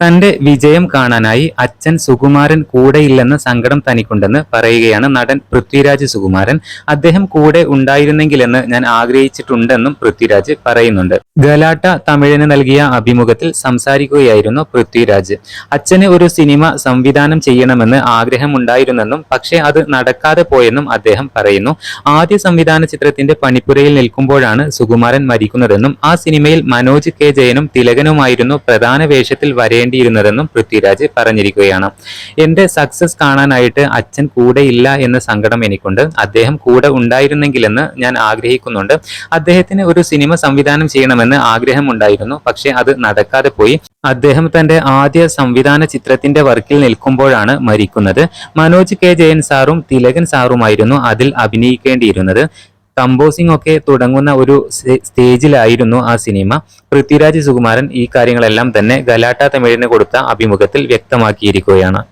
തന്റെ വിജയം കാണാനായി അച്ഛൻ സുകുമാരൻ കൂടെയില്ലെന്ന സങ്കടം തനിക്കുണ്ടെന്ന് പറയുകയാണ് നടൻ പൃഥ്വിരാജ് സുകുമാരൻ. അദ്ദേഹം കൂടെ ഉണ്ടായിരുന്നെങ്കിലെന്ന് ഞാൻ ആഗ്രഹിച്ചിട്ടുണ്ടെന്നും പൃഥ്വിരാജ് പറയുന്നുണ്ട്. ഗലാട്ട തമിഴിന് നൽകിയ അഭിമുഖത്തിൽ സംസാരിക്കുകയായിരുന്നു പൃഥ്വിരാജ്. അച്ഛന് ഒരു സിനിമ സംവിധാനം ചെയ്യണമെന്ന് ആഗ്രഹമുണ്ടായിരുന്നെന്നും പക്ഷേ അത് നടക്കാതെ പോയെന്നും അദ്ദേഹം പറയുന്നു. ആദ്യ സംവിധാന ചിത്രത്തിന്റെ പണിപ്പുരയിൽ നിൽക്കുമ്പോഴാണ് സുകുമാരൻ മരിക്കുന്നതെന്നും ആ സിനിമയിൽ മനോജ് കെ ജയനും തിലകനുമായിരുന്നു പ്രധാന വേഷത്തിൽ വരേണ്ടിയിരുന്നതെന്നും പൃഥ്വിരാജ് പറഞ്ഞിരിക്കുകയാണ്. എന്റെ സക്സസ് കാണാനായിട്ട് അച്ഛൻ കൂടെ ഇല്ല എന്ന സങ്കടം എനിക്കുണ്ട്. അദ്ദേഹം കൂടെ ഉണ്ടായിരുന്നെങ്കിലെന്ന് ഞാൻ ആഗ്രഹിക്കുന്നുണ്ട്. അദ്ദേഹത്തിന് ഒരു സിനിമ സംവിധാനം ചെയ്യണമെന്ന് ആഗ്രഹമുണ്ടായിരുന്നു. പക്ഷേ അത് നടക്കാതെ പോയി. അദ്ദേഹം തന്റെ ആദ്യ സംവിധാന ചിത്രത്തിന്റെ വർക്കിൽ നിൽക്കുമ്പോഴാണ് മരിക്കുന്നത്. മനോജ് കെ. ജയൻ സാറും തിലകൻ സാറുമായിരുന്നു അതിൽ അഭിനയിക്കേണ്ടിയിരുന്നത്. കമ്പോസിംഗ് ഒക്കെ തുടങ്ങുന്ന ഒരു സ്റ്റേജിലായിരുന്നു ആ സിനിമ. പൃഥ്വിരാജ് സുകുമാരൻ ഈ കാര്യങ്ങളെല്ലാം തന്നെ ഗലാട്ട തമിഴിന് കൊടുത്ത അഭിമുഖത്തിൽ വ്യക്തമാക്കിയിരിക്കുകയാണ്.